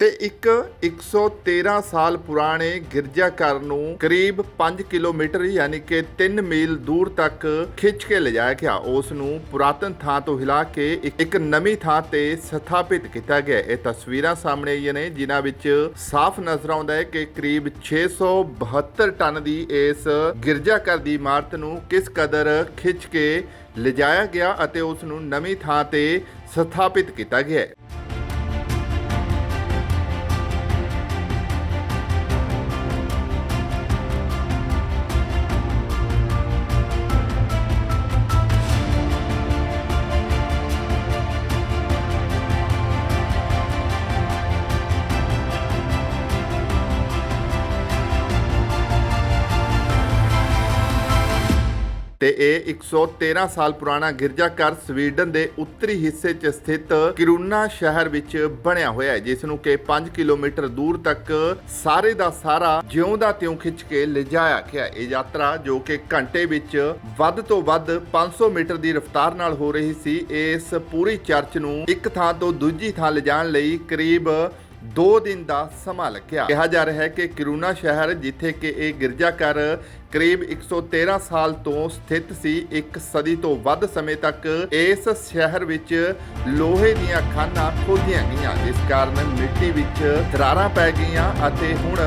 ਤੇ ਇੱਕ 113 ਸਾਲ ਪੁਰਾਣੇ ਗਿਰਜਾਘਰ ਨੂੰ ਕਰੀਬ 5 ਕਿਲੋਮੀਟਰ ਯਾਨੀ ਕਿ 3 ਮੀਲ ਦੂਰ ਤੱਕ ਖਿੱਚ ਕੇ ਲਿਜਾਇਆ ਗਿਆ। ਉਸ ਨੂੰ ਪੁਰਾਤਨ ਥਾਂ ਤੋਂ ਹਿਲਾ ਕੇ ਇੱਕ- ਨਵੀਂ ਥਾਂ ਤੇ ਸਥਾਪਿਤ ਕੀਤਾ ਗਿਆ। ਇਹ ਤਸਵੀਰਾਂ ਸਾਹਮਣੇ ਆਈਆਂ ਨੇ, ਜਿਨ੍ਹਾਂ ਵਿੱਚ ਸਾਫ਼ ਨਜ਼ਰ ਆਉਂਦਾ ਹੈ ਕਿ ਕਰੀਬ 672 ਟਨ ਦੀ ਇਸ ਗਿਰਜਾਘਰ ਦੀ ਇਮਾਰਤ ਨੂੰ ਕਿਸ ਕਦਰ ਖਿੱਚ ਕੇ ਲਿਜਾਇਆ ਗਿਆ ਅਤੇ ਉਸ ਨੂੰ ਨਵੀਂ ਥਾਂ ਤੇ ਸਥਾਪਿਤ ਕੀਤਾ ਗਿਆ ਹੈ। ਤੇ ਇਹ 113 ਸਾਲ ਪੁਰਾਣਾ ਗਿਰਜਾਘਰ ਸਵੀਡਨ ਦੇ ਉੱਤਰੀ ਹਿੱਸੇ 'ਚ ਸਥਿਤ ਕਿਰੂਨਾ ਸ਼ਹਿਰ ਵਿੱਚ ਬਣਿਆ ਹੋਇਆ ਹੈ, ਜਿਸ ਨੂੰ ਕਿ 5 ਕਿਲੋਮੀਟਰ ਦੂਰ ਤੱਕ ਸਾਰੇ ਦਾ ਸਾਰਾ ਜਿਉਂ ਦਾ ਤਿਉਂ ਖਿੱਚ ਕੇ ਲਿਜਾਇਆ ਗਿਆ ਇਹ ਯਾਤਰਾ ਜੋ ਕਿ ਘੰਟੇ ਵਿੱਚ ਵੱਧ ਤੋਂ ਵੱਧ 500 ਮੀਟਰ ਦੀ ਰਫ਼ਤਾਰ ਨਾਲ ਹੋ ਰਹੀ ਸੀ, ਇਸ ਪੂਰੀ ਚਰਚ ਨੂੰ ਇੱਕ ਥਾਂ ਤੋਂ ਦੂਜੀ ਥਾਂ ਲਿਜਾਣ ਲਈ ਕਰੀਬ 2 ਦਿਨ ਦਾ ਸਮਾਂ ਲੱਗਿਆ। ਕਿਹਾ ਜਾ ਰਿਹਾ ਹੈ ਕਿ ਕਿਰੂਨਾ ਸ਼ਹਿਰ, ਜਿੱਥੇ ਕਿ ਇਹ ਗਿਰਜਾਘਰ ਕਰੀਬ 113 ਸਾਲ ਤੋਂ ਸਥਿਤ ਸੀ, ਇੱਕ ਸਦੀ ਤੋਂ ਵੱਧ ਸਮੇਂ ਤੱਕ ਇਸ ਸ਼ਹਿਰ ਵਿੱਚ ਲੋਹੇ ਦੀਆਂ ਖਾਨਾਂ ਖੋਦੀਆਂ ਗਈਆਂ। ਜਿਸ ਕਾਰਨ ਮਿੱਟੀ ਵਿੱਚ ਦਰਾਰਾਂ ਪੈ ਗਈਆਂ ਅਤੇ ਹੁਣ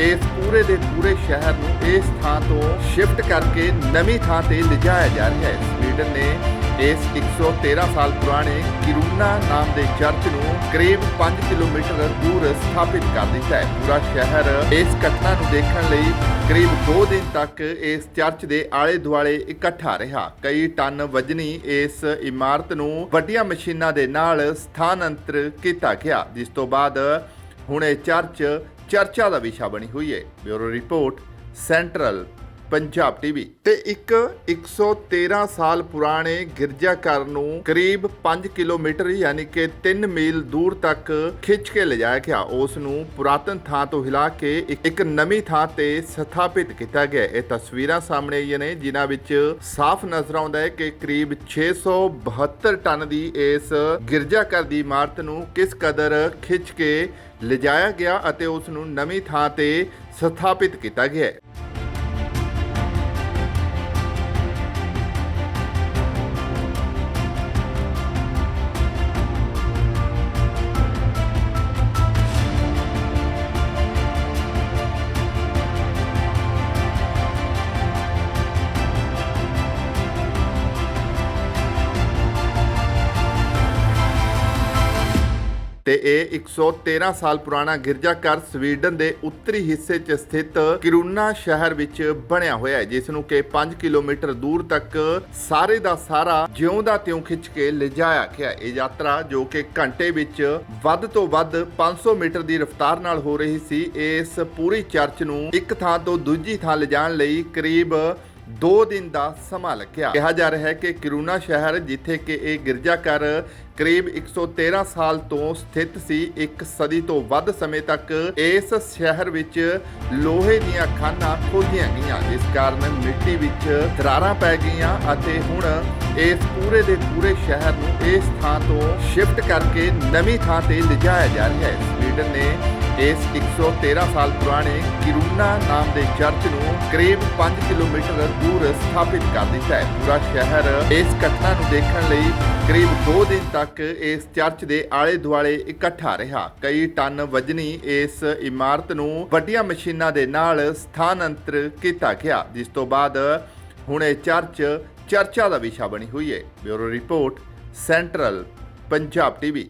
ਇਸ ਪੂਰੇ ਦੇ ਪੂਰੇ ਸ਼ਹਿਰ ਨੂੰ ਇਸ ਥਾਂ ਤੋਂ ਸ਼ਿਫਟ ਕਰਕੇ ਨਵੀਂ ਥਾਂ ਤੇ ਲਿਜਾਇਆ ਜਾ ਰਿਹਾ ਹੈ। ਸਵੀਡਨ ਨੇ ਇਸ 113 ਸਾਲ ਪੁਰਾਣੇ ਕਿਰੂਨਾ ਨਾਮ ਦੇ ਚਰਚ ਨੂੰ ਕਰੀਬ 5 ਕਿਲੋਮੀਟਰ ਦੂਰ ਸਥਾਪਿਤ ਕਰ ਦਿੱਤਾ ਹੈ। ਪੂਰਾ ਸ਼ਹਿਰ ਇਸ ਘਟਨਾ ਨੂੰ ਦੇਖਣ ਲਈ ਕਰੀਬ 2 ਦਿਨ ਤੱਕ ਇਸ ਚਰਚ ਦੇ ਆਲੇ ਦੁਆਲੇ ਇਕੱਠਾ ਰਿਹਾ। ਕਈ ਟਨ ਵਜਨੀ ਇਸ ਇਮਾਰਤ ਨੂੰ ਵੱਡੀਆਂ ਮਸ਼ੀਨਾਂ ਦੇ ਨਾਲ ਸਥਾਨਾਂਤਰ ਕੀਤਾ ਗਿਆ, ਜਿਸ ਤੋਂ ਬਾਅਦ ਹੁਣ ਇਹ ਚਰਚ ਚਰਚਾ ਦਾ ਵਿਸ਼ਾ ਬਣੀ ਹੋਈ ਹੈ। Bureau report, central Punjab TV ਤੇ ਇੱਕ 113 ਸਾਲ ਪੁਰਾਣੇ ਗਿਰਜਾ ਘਰ ਨੂੰ ਕਰੀਬ 5 ਕਿਲੋਮੀਟਰ ਯਾਨੀ ਕਿ 3 ਮੀਲ ਦੂਰ ਤੱਕ ਖਿੱਚ ਕੇ ਲਿਜਾਇਆ ਗਿਆ। ਉਸ ਨੂੰ ਪੁਰਾਤਨ ਥਾਂ ਤੋਂ ਹਿਲਾ ਕੇ ਇੱਕ- ਨਵੀਂ ਥਾਂ ਤੇ ਸਥਾਪਿਤ ਕੀਤਾ ਗਿਆ। ਇਹ ਤਸਵੀਰਾਂ ਸਾਹਮਣੇ ਆਈਆਂ ਨੇ, ਜਿਨ੍ਹਾਂ ਵਿੱਚ ਸਾਫ਼ ਨਜ਼ਰ ਆਉਂਦਾ ਹੈ ਕਿ ਕਰੀਬ 672 ਟਨ ਦੀ ਇਸ ਗਿਰਜਾਘਰ ਦੀ ਇਮਾਰਤ ਨੂੰ ਕਿਸ ਕਦਰ ਖਿੱਚ ਕੇ ਲਿਜਾਇਆ ਗਿਆ ਅਤੇ ਉਸ ਨੂੰ ਨਵੀਂ ਥਾਂ ਤੇ ਸਥਾਪਿਤ ਕੀਤਾ ਗਿਆ ਹੈ। ਤੇ ਇਹ 113 ਸਾਲ ਪੁਰਾਣਾ ਗਿਰਜਾਘਰ ਸਵੀਡਨ ਦੇ ਉੱਤਰੀ ਹਿੱਸੇ 'ਚ ਸਥਿਤ ਕਿਰੂਨਾ ਸ਼ਹਿਰ ਵਿੱਚ ਬਣਿਆ ਹੋਇਆ ਹੈ, ਜਿਸ ਨੂੰ ਕਿ 5 ਕਿਲੋਮੀਟਰ ਦੂਰ ਤੱਕ ਸਾਰੇ ਦਾ ਸਾਰਾ ਜਿਉਂ ਤਿਉਂ ਖਿੱਚ ਕੇ ਲਿਜਾਇਆ ਗਿਆ ਇਹ ਯਾਤਰਾ ਜੋ ਕਿ ਘੰਟੇ ਵਿੱਚ ਵੱਧ ਤੋਂ ਵੱਧ 500 ਮੀਟਰ ਦੀ ਰਫ਼ਤਾਰ ਨਾਲ ਹੋ ਰਹੀ ਸੀ, ਇਸ ਪੂਰੀ ਚਰਚ ਨੂੰ ਇੱਕ ਥਾਂ ਤੋਂ ਦੂਜੀ ਥਾਂ ਲਿਜਾਣ ਲਈ ਕਰੀਬ 2 ਦਿਨ ਦਾ ਸਮਾਂ ਲੱਗਿਆ। ਕਿਹਾ ਜਾ ਰਿਹਾ ਹੈ ਕਿ ਕਿਰੂਨਾ ਸ਼ਹਿਰ, ਜਿੱਥੇ ਕਿ ਇਹ ਗਿਰਜਾਘਰ ਕਰੀਬ 113 ਸਾਲ ਤੋਂ ਸਥਿਤ ਸੀ ਇੱਕ ਸਦੀ ਤੋਂ ਵੱਧ ਸਮੇਂ ਤੱਕ ਇਸ ਸ਼ਹਿਰ ਵਿੱਚ ਲੋਹੇ ਦੀਆਂ ਖਾਨਾਂ ਖੋਦੀਆਂ ਗਈਆਂ, ਜਿਸ ਕਾਰਨ ਮਿੱਟੀ ਵਿੱਚ ਦਰਾਰਾਂ ਪੈ ਗਈਆਂ ਅਤੇ ਹੁਣ ਇਸ ਪੂਰੇ ਦੇ ਪੂਰੇ ਸ਼ਹਿਰ ਨੂੰ ਇਸ ਥਾਂ ਤੋਂ ਸ਼ਿਫਟ ਕਰਕੇ ਨਵੀਂ ਥਾਂ ਤੇ ਲਿਜਾਇਆ ਜਾ ਰਿਹਾ ਹੈ। ਸਵੀਡਨ ਨੇ ਇਸ 113 ਸਾਲ ਪੁਰਾਣੇ ਕਿਰੂਨਾ ਨਾਮ ਦੇ ਚਰਚ ਨੂੰ ਕਰੀਬ 5 ਕਿਲੋਮੀਟਰ ਦੂਰ ਸਥਾਪਿਤ ਕਰ ਦਿੱਤਾ ਹੈ। ਪੂਰਾ ਸ਼ਹਿਰ ਇਸ ਘਟਨਾ ਨੂੰ ਦੇਖਣ ਲਈ ਕਰੀਬ 2 ਦਿਨ ਤੱਕ ਤੱਕ ਇਸ ਚਰਚ ਦੇ ਆਲੇ ਦੁਆਲੇ ਇਕੱਠਾ ਰਿਹਾ। ਕਈ ਟਨ ਵਜਨੀ ਇਸ ਇਮਾਰਤ ਨੂੰ ਵੱਡੀਆਂ ਮਸ਼ੀਨਾਂ ਦੇ ਨਾਲ ਸਥਾਨਾਂਤਰ ਕੀਤਾ ਗਿਆ, ਜਿਸ ਤੋਂ ਬਾਅਦ ਹੁਣ ਇਹ ਚਰਚ ਚਰਚਾ ਦਾ ਵਿਸ਼ਾ ਬਣੀ ਹੋਈ ਹੈ। Bureau report, central Punjab TV.